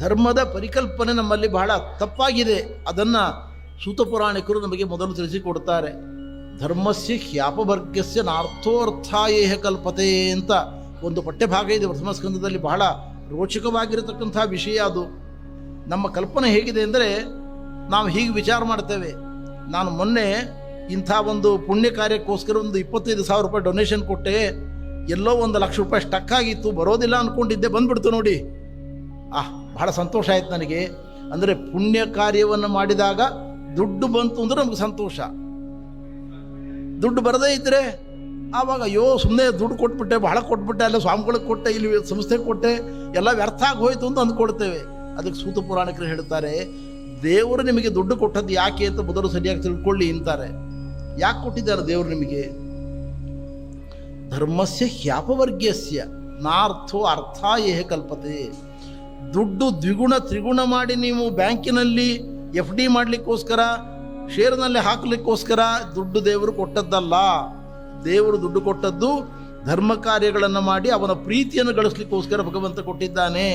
ಧರ್ಮದ ಪರಿಕಲ್ಪನೆ ನಮ್ಮಲ್ಲಿ ಬಹಳ ತಪ್ಪಾಗಿದೆ. ಅದನ್ನು ಸೂತ ಪುರಾಣಿಕರು ನಮಗೆ ಮೊದಲು ತಿಳಿಸಿಕೊಡ್ತಾರೆ. ಧರ್ಮಸ್ಯ ಹ್ಯಾಪವರ್ಗಸ್ಯ ನಾರ್ಥೋರ್ಥಾಯೇಹ ಕಲ್ಪತೆ ಅಂತ ಒಂದು ಪಠ್ಯಭಾಗ ಇದೆ. ಪ್ರಥಮ ಸ್ಕಂದದಲ್ಲಿ ಬಹಳ ರೋಚಕವಾಗಿರತಕ್ಕಂಥ ವಿಷಯ ಅದು. ನಮ್ಮ ಕಲ್ಪನೆ ಹೇಗಿದೆ ಅಂದರೆ ನಾವು ಹೀಗೆ ವಿಚಾರ ಮಾಡ್ತೇವೆ. ನಾನು ಮೊನ್ನೆ ಇಂಥ ಒಂದು ಪುಣ್ಯ ಕಾರ್ಯಕ್ಕೋಸ್ಕರ ಒಂದು ಇಪ್ಪತ್ತೈದು ಸಾವಿರ ರೂಪಾಯಿ ಡೊನೇಷನ್ ಕೊಟ್ಟೆ. ಎಲ್ಲೋ ಒಂದು ಲಕ್ಷ ರೂಪಾಯಿ ಸ್ಟಕ್ ಆಗಿತ್ತು. ಬರೋದಿಲ್ಲ ಅಂದ್ಕೊಂಡಿದ್ದೆ ಬಂದ್ಬಿಡ್ತು ನೋಡಿ. ಆಹ್, ಬಹಳ ಸಂತೋಷ ಆಯ್ತು ನನಗೆ. ಅಂದರೆ ಪುಣ್ಯ ಕಾರ್ಯವನ್ನು ಮಾಡಿದಾಗ ದುಡ್ಡು ಬಂತು ಅಂದ್ರೆ ನಮ್ಗೆ ಸಂತೋಷ. ದುಡ್ಡು ಬರದೇ ಇದ್ದರೆ ಆವಾಗ ಅಯ್ಯೋ ಸುಮ್ಮನೆ ದುಡ್ಡು ಕೊಟ್ಬಿಟ್ಟೆ, ಬಹಳ ಕೊಟ್ಬಿಟ್ಟೆ, ಅಲ್ಲ ಸ್ವಾಮಿಗಳಿಗೆ ಕೊಟ್ಟೆ, ಇಲ್ಲಿ ಸಂಸ್ಥೆಗೆ ಕೊಟ್ಟೆ, ಎಲ್ಲ ವ್ಯರ್ಥ ಆಗೋಯ್ತು ಅಂತ ಅಂದ್ಕೊಡ್ತೇವೆ ಅದಕ್ಕೆ ಸೂತ ಪುರಾಣಿಕರು ಹೇಳ್ತಾರೆ, ದೇವರು ನಿಮಗೆ ದುಡ್ಡು ಕೊಟ್ಟದ್ದು ಯಾಕೆ ಅಂತ ಮೊದಲು ಸರಿಯಾಗಿ ತಿಳ್ಕೊಳ್ಳಿ ಅಂತಾರೆ. ಯಾಕೆ ಕೊಟ್ಟಿದ್ದಾರೆ ದೇವರು ನಿಮಗೆ? ಧರ್ಮಸ್ಯ ಹ್ಯಾಪವರ್ಗ್ಯಸ್ಯ, ನಾರ್ಥೋ ಅರ್ಥ ಏಹ ಕಲ್ಪತೆ. ದುಡ್ಡು ದ್ವಿಗುಣ ತ್ರಿಗುಣ ಮಾಡಿ ನೀವು ಬ್ಯಾಂಕಿನಲ್ಲಿ ಎಫ್ ಡಿ ಮಾಡಲಿಕ್ಕೋಸ್ಕರ ಶೇರ್ನಲ್ಲಿ ಹಾಕಲಿಕ್ಕೋಸ್ಕರ ದುಡ್ಡು ದೇವರು ಕೊಟ್ಟದ್ದಲ್ಲ. ದೇವರು ದುಡ್ಡು ಕೊಟ್ಟದ್ದು ಧರ್ಮ ಕಾರ್ಯಗಳನ್ನು ಮಾಡಿ ಅವನ ಪ್ರೀತಿಯನ್ನು ಗಳಿಸ್ಲಿಕ್ಕೋಸ್ಕರ ಭಗವಂತ ಕೊಟ್ಟಿದ್ದಾನೆ.